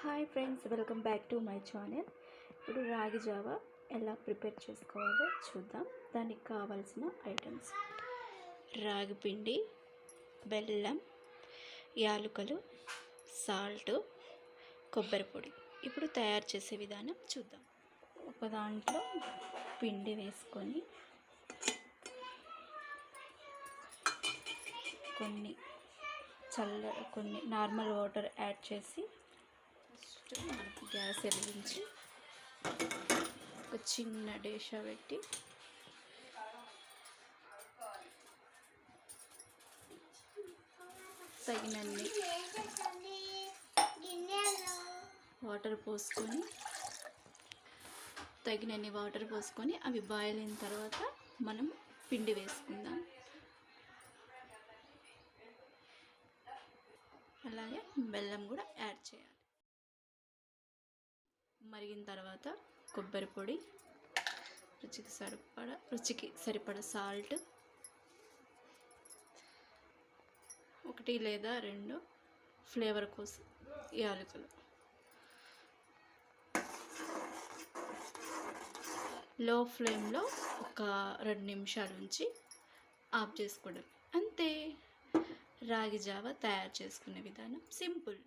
Hi friends welcome back to my channel ఇప్పుడు రాగి Java ఎలా ప్రిపేర్ చేసుకోవాలో చూద్దాం. దానికి కావాల్సిన ఐటమ్స్. రాగి పిండి బెల్లం యాలకులు సాల్ట్ కొబ్బరి పొడి. ఇప్పుడు తయారు చేసే విధానం చూద్దాం. ఒక దాంట్లో పిండి వేసుకొని కొన్ని చల్ల కొన్ని నార్మల్ వాటర్ యాడ్ చేసి ఫస్ట్ మనకి గ్యాస్ వెలిగించి ఒక చిన్న డేషా పెట్టి తగినన్ని వాటర్ పోసుకొని తగినన్ని వాటర్ పోసుకొని అవి బాయిల్ అయిన తర్వాత మనం పిండి వేసుకుందాం. అలాగే బెల్లం కూడా యాడ్ చేయాలి. మరిగిన తర్వాత కొబ్బరి పొడి రుచికి సరిపడ రుచికి సరిపడ సాల్ట్ ఒకటి లేదా రెండు ఫ్లేవర్ కోసం యాలకులు. లో ఫ్లేమ్లో ఒక రెండు నిమిషాల నుంచి ఆఫ్ చేసుకోవడం అంతే. రాగి జావ తయారు చేసుకునే విధానం సింపుల్.